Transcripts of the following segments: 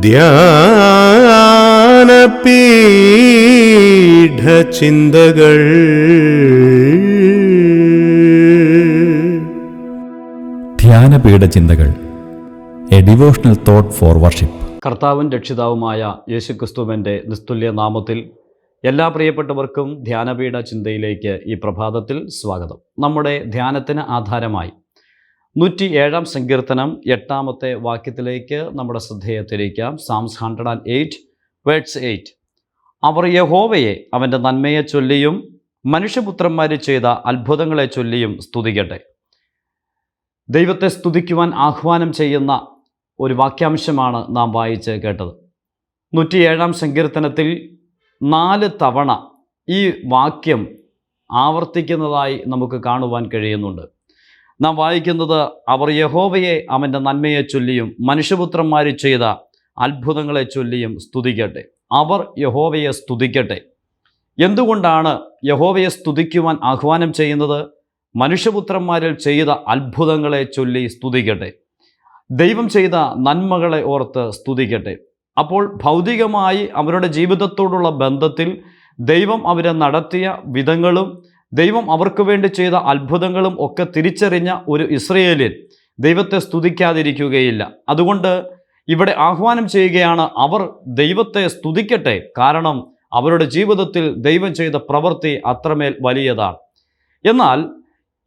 ധ്യാനപീഠ ചിന്തകൾ ധ്യാനപീഠ ചിന്തകൾ a devotional thought for worship. കർത്താവും രക്ഷിതാവുമായ യേശുക്രിസ്തുവിന്റെ നിസ്തുല്യ നാമത്തിൽ എല്ലാ പ്രിയപ്പെട്ടവർക്കും ധ്യാനപീഠ ചിന്തയിലേക്ക് ഈ പ്രഭാതത്തിൽ സ്വാഗതം. നമ്മുടെ ധ്യാനത്തിന് ആധാരമായി നൂറ്റി ഏഴാം സങ്കീർത്തനം എട്ടാമത്തെ വാക്യത്തിലേക്ക് നമ്മുടെ ശ്രദ്ധയെ തിരിക്കാം Psalms hundred and eight words eight അവർ യഹോവയെ അവന്റെ നന്മയെ ചൊല്ലിയും മനുഷ്യപുത്രന്മാർ ചെയ്ത അത്ഭുതങ്ങളെ ചൊല്ലിയും സ്തുതിക്കട്ടെ. ദൈവത്തെ സ്തുതിക്കുവാൻ ആഹ്വാനം ചെയ്യുന്ന ഒരു വാക്യാംശമാണ് നാം വായിച്ച് കേട്ടത്. നൂറ്റിയേഴാം സങ്കീർത്തനത്തിൽ നാല് തവണ ഈ വാക്യം ആവർത്തിക്കുന്നതായി നമുക്ക് കാണുവാൻ കഴിയുന്നുണ്ട്. നാം വായിക്കുന്നത് അവർ യഹോവയെ അവന്റെ നന്മയെ ചൊല്ലിയും മനുഷ്യപുത്രന്മാർ ചെയ്ത അത്ഭുതങ്ങളെ ചൊല്ലിയും സ്തുതിക്കട്ടെ. അവർ യഹോവയെ സ്തുതിക്കട്ടെ. എന്തുകൊണ്ടാണ് യഹോവയെ സ്തുതിക്കുവാൻ ആഹ്വാനം ചെയ്യുന്നത്? മനുഷ്യപുത്രന്മാരിൽ ചെയ്ത അത്ഭുതങ്ങളെ ചൊല്ലി സ്തുതിക്കട്ടെ. ദൈവം ചെയ്ത നന്മകളെ ഓർത്ത് സ്തുതിക്കട്ടെ. അപ്പോൾ ഭൗതികമായി അവരുടെ ജീവിതത്തോടുള്ള ബന്ധത്തിൽ ദൈവം അവരെ നടത്തിയ വിധങ്ങളും ദൈവം അവർക്ക് വേണ്ടി ചെയ്ത അത്ഭുതങ്ങളും ഒക്കെ തിരിച്ചറിഞ്ഞ ഒരു ഇസ്രയേലിൽ ദൈവത്തെ സ്തുതിക്കാതിരിക്കുകയില്ല. അതുകൊണ്ട് ഇവിടെ ആഹ്വാനം ചെയ്യുകയാണ് അവർ ദൈവത്തെ സ്തുതിക്കട്ടെ. കാരണം അവരുടെ ജീവിതത്തിൽ ദൈവം ചെയ്ത പ്രവൃത്തി അത്രമേൽ വലിയതാണ്. എന്നാൽ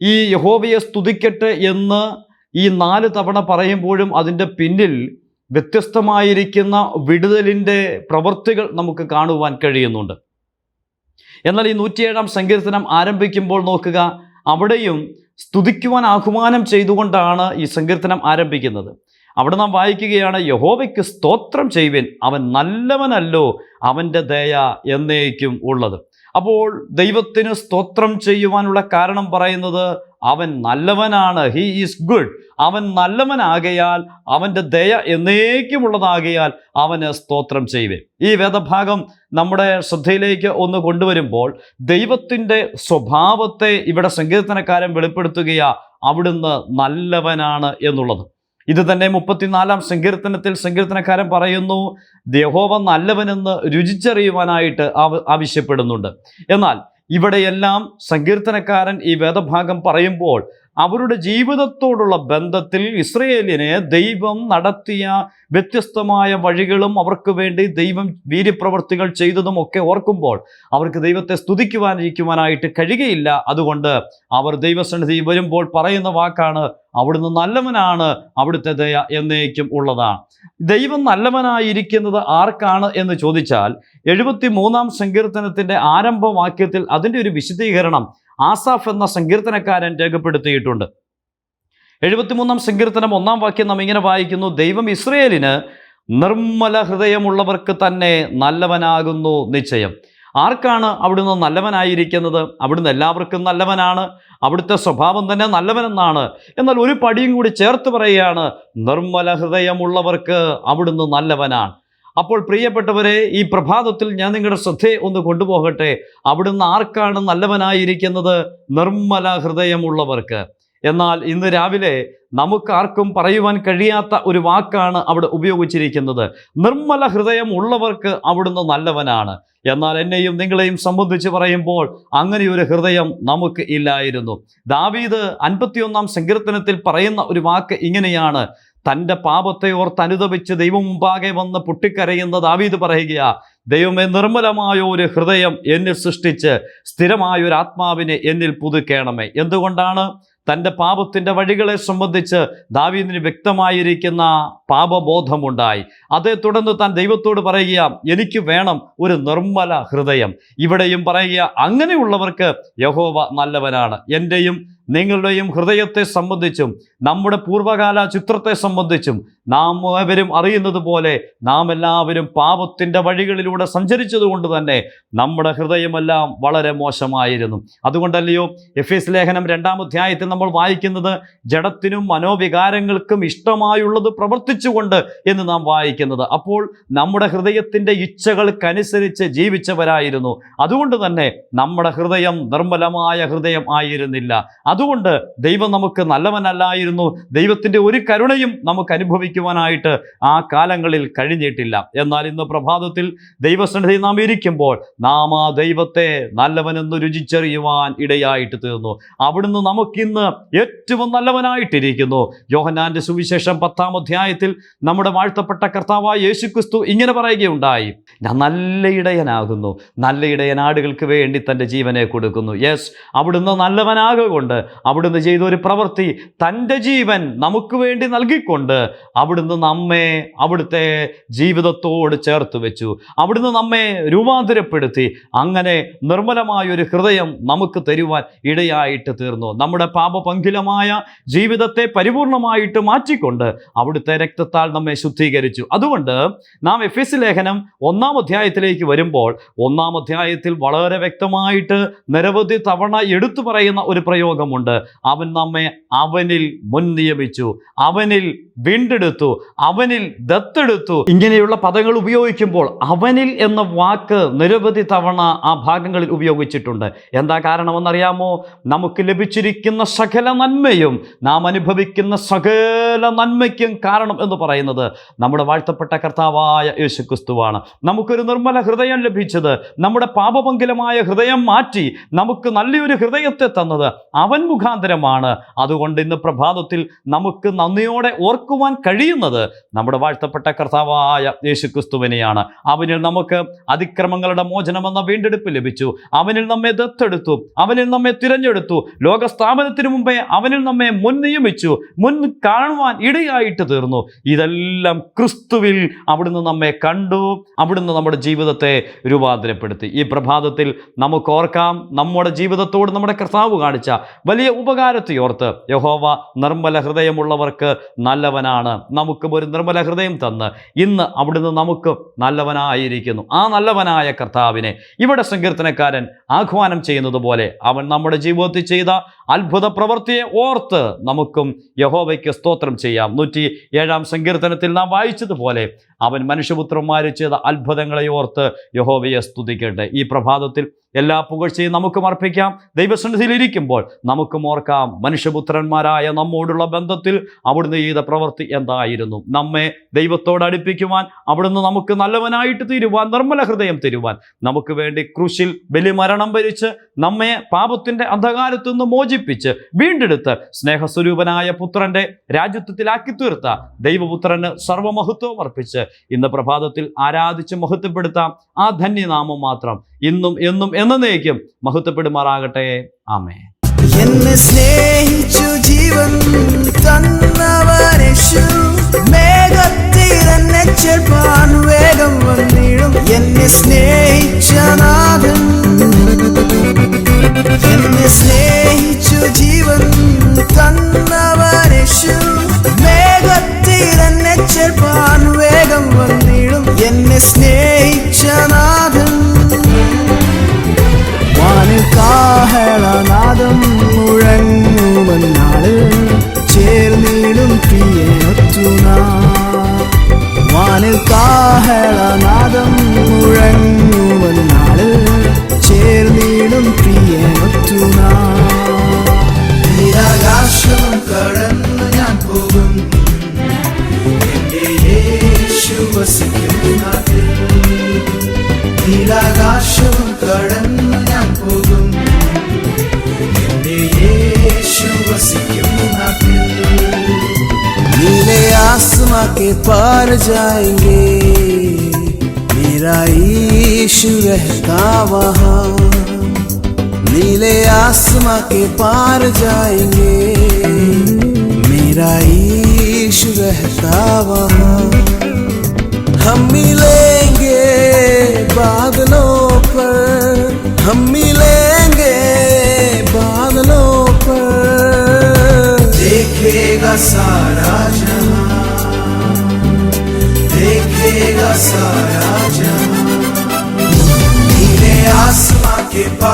ഈ യഹോവയെ സ്തുതിക്കട്ടെ എന്ന് ഈ നാല് തവണ പറയുമ്പോഴും അതിന്റെ പിന്നിൽ വ്യത്യസ്തമായിരിക്കുന്ന വിടുതലിന്റെ പ്രവൃത്തികൾ നമുക്ക് കാണുവാൻ കഴിയുന്നുണ്ട്. എന്നാൽ ഈ നൂറ്റിയേഴാം സങ്കീർത്തനം ആരംഭിക്കുമ്പോൾ നോക്കുക അവിടെയും സ്തുതിക്കുവാൻ ആഹ്വാനം ചെയ്തുകൊണ്ടാണ് ഈ സങ്കീർത്തനം ആരംഭിക്കുന്നത്. അവിടെ നാം വായിക്കുകയാണ് യഹോവയ്ക്ക് സ്തോത്രം ചെയ്യുവിൻ അവൻ നല്ലവനല്ലോ അവന്റെ ദയ എന്നേക്കും ഉള്ളത്. അപ്പോൾ ദൈവത്തിന് സ്തോത്രം ചെയ്യുവാനുള്ള കാരണം പറയുന്നത് അവൻ നല്ലവനാണ്. ഹീ ഈസ് ഗുഡ് അവൻ നല്ലവനാകയാൽ അവന്റെ ദയ എന്നേക്കുമുള്ളതാകയാൽ അവന് സ്തോത്രം ചെയ്യുവേ ഈ വേദഭാഗം നമ്മുടെ ശ്രദ്ധയിലേക്ക് ഒന്ന് കൊണ്ടുവരുമ്പോൾ ദൈവത്തിന്റെ സ്വഭാവത്തെ ഇവിടെ സങ്കീർത്തനക്കാരൻ വെളിപ്പെടുത്തുകയാ അവിടുന്ന് നല്ലവനാണ് എന്നുള്ളത്. ഇത് തന്നെ മുപ്പത്തിനാലാം സങ്കീർത്തനത്തിൽ സങ്കീർത്തനക്കാരൻ പറയുന്നു യഹോവ നല്ലവനെന്ന് രുചിച്ചറിയുവാനായിട്ട് ആവ ആവശ്യപ്പെടുന്നുണ്ട്. എന്നാൽ ഇവിടെയെല്ലാം സങ്കീർത്തനക്കാരൻ ഈ വേദഭാഗം പറയുമ്പോൾ അവരുടെ ജീവിതത്തോടുള്ള ബന്ധത്തിൽ ഇസ്രയേലിനെ ദൈവം നടത്തിയ വ്യത്യസ്തമായ വഴികളും അവർക്ക് വേണ്ടി ദൈവം വീര്യപ്രവർത്തികൾ ചെയ്തതും ഒക്കെ ഓർക്കുമ്പോൾ അവർക്ക് ദൈവത്തെ സ്തുതിക്കുവാനിരിക്കുവാനായിട്ട് കഴിയുകയില്ല. അതുകൊണ്ട് അവർ ദൈവസന്നിധി വരുമ്പോൾ പറയുന്ന വാക്കാണ് അവിടുന്ന് നല്ലവനാണ് അവിടുത്തെ ദയ എന്നേക്കും ഉള്ളതാണ്. ദൈവം നല്ലവനായിരിക്കുന്നത് ആർക്കാണ് എന്ന് ചോദിച്ചാൽ എഴുപത്തി മൂന്നാം സങ്കീർത്തനത്തിന്റെ ആരംഭവാക്യത്തിൽ അതിന്റെ ഒരു വിശദീകരണം ആസാഫ് എന്ന സങ്കീർത്തനക്കാരൻ രേഖപ്പെടുത്തിയിട്ടുണ്ട്. എഴുപത്തിമൂന്നാം സങ്കീർത്തനം ഒന്നാം വാക്യം നാം ഇങ്ങനെ വായിക്കുന്നു. ദൈവം ഇസ്രയേലിന് നിർമ്മല ഹൃദയമുള്ളവർക്ക് തന്നെ നല്ലവനാകുന്നു നിശ്ചയം. ആർക്കാണ് അവിടുന്ന് നല്ലവനായിരിക്കുന്നത്? അവിടുന്ന് എല്ലാവർക്കും നല്ലവനാണ്. അവിടുത്തെ സ്വഭാവം തന്നെ നല്ലവനെന്നാണ്. എന്നാൽ ഒരു പടിയും കൂടി ചേർത്ത് പറയുകയാണ് നിർമ്മല ഹൃദയമുള്ളവർക്ക് അവിടുന്ന് നല്ലവനാണ്. അപ്പോൾ പ്രിയപ്പെട്ടവരെ ഈ പ്രഭാതത്തിൽ ഞാൻ നിങ്ങളുടെ ശ്രദ്ധയെ ഒന്ന് കൊണ്ടുപോകട്ടെ. അവിടുന്ന് ആർക്കാണ് നല്ലവനായിരിക്കുന്നത്? നിർമ്മല ഹൃദയമുള്ളവർക്ക്. എന്നാൽ ഇന്ന് രാവിലെ നമുക്കാർക്കും പറയുവാൻ കഴിയാത്ത ഒരു വാക്കാണ് അവിടെ ഉപയോഗിച്ചിരിക്കുന്നത്. നിർമ്മല ഹൃദയം ഉള്ളവർക്ക് അവിടുന്ന് നല്ലവനാണ്. എന്നാൽ എന്നെയും നിങ്ങളെയും സംബന്ധിച്ച് പറയുമ്പോൾ അങ്ങനെ ഒരു ഹൃദയം നമുക്ക് ഇല്ലായിരുന്നു. ദാവീദ് അൻപത്തിയൊന്നാം സങ്കീർത്തനത്തിൽ പറയുന്ന ഒരു വാക്ക് ഇങ്ങനെയാണ്. തന്റെ പാപത്തെ ഓർത്ത് അനുദപിച്ച് ദൈവം മുമ്പാകെ വന്ന് പൊട്ടിക്കരയുന്ന ദാവീദ് പറയുകയാ ദൈവമേ നിർമ്മലമായ ഒരു ഹൃദയം എന്നിൽ സൃഷ്ടിച്ച് സ്ഥിരമായ ഒരു ആത്മാവിനെ എന്നിൽ പുതുക്കേണമേ. എന്തുകൊണ്ടാണ്? തന്റെ പാപത്തിന്റെ വഴികളെ സംബന്ധിച്ച് ദാവീദിന് വ്യക്തമായിരിക്കുന്ന പാപബോധമുണ്ടായി. അതേ തുടർന്ന് താൻ ദൈവത്തോട് പറയുക എനിക്ക് വേണം ഒരു നിർമ്മല ഹൃദയം. ഇവിടെയും പറയുക അങ്ങനെയുള്ളവർക്ക് യഹോവ നല്ലവനാണ്. എന്റെയും നിങ്ങളുടെയും ഹൃദയത്തെ സംബന്ധിച്ചും നമ്മുടെ പൂർവകാല ചിത്രത്തെ സംബന്ധിച്ചും നാം ഏവരും അറിയുന്നത് പോലെ നാം എല്ലാവരും പാപത്തിന്റെ വഴികളിലൂടെ സഞ്ചരിച്ചതുകൊണ്ട് തന്നെ നമ്മുടെ ഹൃദയമെല്ലാം വളരെ മോശമായിരുന്നു. അതുകൊണ്ടല്ലയോ എഫ് എസ് ലേഖനം രണ്ടാം അധ്യായത്തിൽ നമ്മൾ വായിക്കുന്നത് ജഡത്തിനും മനോവികാരങ്ങൾക്കും ഇഷ്ടമായുള്ളത് പ്രവർത്തിച്ചുകൊണ്ട് എന്ന് നാം വായിക്കുന്നത്. അപ്പോൾ നമ്മുടെ ഹൃദയത്തിന്റെ ഇച്ഛകൾക്കനുസരിച്ച് ജീവിച്ചവരായിരുന്നു. അതുകൊണ്ട് തന്നെ നമ്മുടെ ഹൃദയം നിർമ്മലമായ ഹൃദയം ആയിരുന്നില്ല. അതുകൊണ്ട് ദൈവം നമുക്ക് നല്ലവനല്ലായിരുന്നു. ദൈവത്തിന്റെ ഒരു കരുണയും നമുക്ക് അനുഭവിക്കുവാനായിട്ട് ആ കാലങ്ങളിൽ കഴിഞ്ഞിട്ടില്ല. എന്നാൽ ഇന്ന് പ്രഭാതത്തിൽ ദൈവസന്നിധി നാം ഇരിക്കുമ്പോൾ നാം ആ ദൈവത്തെ നല്ലവനെന്ന് രുചിച്ചറിയുവാൻ ഇടയായിട്ട് തീർന്നു. അവിടുന്ന് നമുക്കിന്ന് ഏറ്റവും നല്ലവനായിട്ടിരിക്കുന്നു. യോഹന്നാന്റെ സുവിശേഷം പത്താം അധ്യായത്തിൽ നമ്മുടെ വാഴ്ത്തപ്പെട്ട കർത്താവായ യേശുക്രിസ്തു ഇങ്ങനെ പറയുകയുണ്ടായി. ഞാൻ നല്ല ഇടയനാകുന്നു. നല്ല ഇടയനാടുകൾക്ക് വേണ്ടി തന്റെ ജീവനെ കൊടുക്കുന്നു. യെസ് അവിടുന്ന് നല്ലവനാകൊണ്ട് അവിടുന്ന് ചെയ്ത ഒരു പ്രവൃത്തി തന്റെ ജീവൻ നമുക്ക് വേണ്ടി നൽകിക്കൊണ്ട് അവിടുന്ന് നമ്മെ അവിടുത്തെ ജീവിതത്തോട് ചേർത്ത് വെച്ചു. അവിടുന്ന് നമ്മെ രൂപാന്തരപ്പെടുത്തി. അങ്ങനെ നിർമ്മലമായ ഒരു ഹൃദയം നമുക്ക് തരുവാൻ ഇടയായിട്ട് തീർന്നു. നമ്മുടെ പാപപങ്കിലമായ ജീവിതത്തെ പരിപൂർണമായിട്ട് മാറ്റിക്കൊണ്ട് അവിടുത്തെ രക്തത്താൽ നമ്മെ ശുദ്ധീകരിച്ചു. അതുകൊണ്ട് നാം എഫ് എസ് ലേഖനം ഒന്നാം അധ്യായത്തിലേക്ക് വരുമ്പോൾ ഒന്നാം അധ്യായത്തിൽ വളരെ വ്യക്തമായിട്ട് നിരവധി തവണ എടുത്തു പറയുന്ന ഒരു പ്രയോഗമുണ്ട്. അവൻ നമ്മെ അവനിൽ മുൻ നിയമിച്ചു അവനിൽ വീണ്ടെടുത്തു അവനിൽ ദത്തെടുത്തു. ഇങ്ങനെയുള്ള പദങ്ങൾ ഉപയോഗിക്കുമ്പോൾ അവനിൽ എന്ന വാക്ക് നിരവധി തവണ ആ ഭാഗങ്ങളിൽ ഉപയോഗിച്ചിട്ടുണ്ട്. എന്താ കാരണമെന്നറിയാമോ? നമുക്ക് ലഭിച്ചിരിക്കുന്ന സകല നന്മയും നാം അനുഭവിക്കുന്ന സകല നന്മയ്ക്കും കാരണം എന്ന് പറയുന്നത് നമ്മുടെ വാഴ്ത്തപ്പെട്ട കർത്താവായ യേശു ക്രിസ്തുവാണ് നമുക്കൊരു നിർമ്മല ഹൃദയം ലഭിച്ചത് നമ്മുടെ പാപമംഗലമായ ഹൃദയം മാറ്റി നമുക്ക് നല്ലൊരു ഹൃദയത്തെ തന്നത് അവൻ മുഖാന്തരമാണ്. അതുകൊണ്ട് ഇന്ന് പ്രഭാതത്തിൽ നമുക്ക് നന്ദിയോടെ ഓർക്കുവാൻ കഴിയുന്നത് നമ്മുടെ വാഴ്ത്തപ്പെട്ട കർത്താവായ യേശു ക്രിസ്തുവിനെയാണ് അവനിൽ നമുക്ക് അതിക്രമങ്ങളുടെ മോചനമെന്ന വീണ്ടെടുപ്പ് ലഭിച്ചു. അവനിൽ നമ്മെ ദത്തെടുത്തു. അവനിൽ നമ്മെ തിരഞ്ഞെടുത്തു. ലോകസ്ഥാപനത്തിന് മുമ്പേ അവനിൽ നമ്മെ മുൻ നിയമിച്ചു മുൻ കാണുവാൻ ഇടയായിട്ട് തീർന്നു. ഇതെല്ലാം ക്രിസ്തുവിൽ അവിടുന്ന് നമ്മെ കണ്ടു. അവിടുന്ന് നമ്മുടെ ജീവിതത്തെ രൂപാന്തരപ്പെടുത്തി. ഈ പ്രഭാതത്തിൽ നമുക്ക് ഓർക്കാം. നമ്മുടെ ജീവിതത്തോട് നമ്മുടെ കർത്താവ് കാണിച്ച വലിയ ഉപകാരത്തെയോർത്ത് യഹോവ നിർമ്മല ഹൃദയമുള്ളവർക്ക് നല്ലവനാണ്. നമുക്കും ഒരു നിർമ്മല ഹൃദയം തന്ന് ഇന്ന് അവിടുന്ന് നമുക്ക് നല്ലവനായിരിക്കുന്നു. ആ നല്ലവനായ കർത്താവിനെ ഇവിടെ സങ്കീർത്തനക്കാരൻ ആഹ്വാനം ചെയ്യുന്നത് പോലെ അവൻ നമ്മുടെ ജീവിതത്തിൽ ചെയ്ത അത്ഭുത പ്രവൃത്തിയെ ഓർത്ത് നമുക്കും യഹോവയ്ക്ക് സ്തോത്രം ചെയ്യാം. നൂറ്റി ഏഴാം സങ്കീർത്തനത്തിൽ നാം വായിച്ചതുപോലെ അവൻ മനുഷ്യപുത്രന്മാർ ചെയ്ത അത്ഭുതങ്ങളെ ഓർത്ത് യഹോവയെ സ്തുതിക്കട്ടെ. ഈ പ്രഭാതത്തിൽ എല്ലാ പുകഴ്ചയും നമുക്കും അർപ്പിക്കാം. ദൈവസന്നിധിയിൽ ഇരിക്കുമ്പോൾ നമുക്കും ഓർക്കാം. മനുഷ്യപുത്രന്മാരായ നമ്മോടുള്ള ബന്ധത്തിൽ അവിടുന്ന് ചെയ്ത പ്രവൃത്തി എന്തായിരുന്നു? നമ്മെ ദൈവത്തോട് അടുപ്പിക്കുവാൻ അവിടുന്ന് നമുക്ക് നല്ലവനായിട്ട് തീരുവാൻ നിർമ്മല ഹൃദയം തരുവാൻ. നമുക്ക് വേണ്ടി ക്രൂശിൽ ബലിമരണം ഭരിച്ച് നമ്മെ പാപത്തിന്റെ അന്ധകാരത്തു നിന്ന് മോചിപ്പിച്ച് വീണ്ടെടുത്ത് സ്നേഹസ്വരൂപനായ പുത്രന്റെ രാജ്യത്വത്തിലാക്കി തീർത്ത ദൈവപുത്രന് സർവമഹത്വം അർപ്പിച്ച് ഇന്ന് പ്രഭാതത്തിൽ ആരാധിച്ച് മഹത്വപ്പെടുത്താം. ആ ധന്യനാമം മാത്രം ഇന്നും എന്നും എന്നേക്കും മഹത്വപ്പെടുമാറാകട്ടെ. ആമേ എന്നെ സ്നേഹിച്ചു ജീവൻ തന്നവനേശു മേഘത്തിലെന്നെ ചെൽപ്പാൻ വേഗം വന്നിടും. എന്നെ സ്നേഹിച്ച നാഥൻ. എന്നെ സ്നേഹിച്ചു ജീവൻ തന്നവനേശു മേഘത്തിലെന്നെ ചെൽപ്പാൻ വേഗം വന്നിടും. എന്നെ സ്നേഹിച്ച നാഥൻ. വാനിൽ आसमां के पार जाएँगे। मेरा ईशु रहता वहाँ। नीले आसमां के पार जाएँगे। मेरा ईशु रहता वहाँ। हम मिलेंगे बादलों पर। हम मिलेंगे बादलों पर। देखेगा सारा सारा जहां नीले आसमां के पार जाएंगे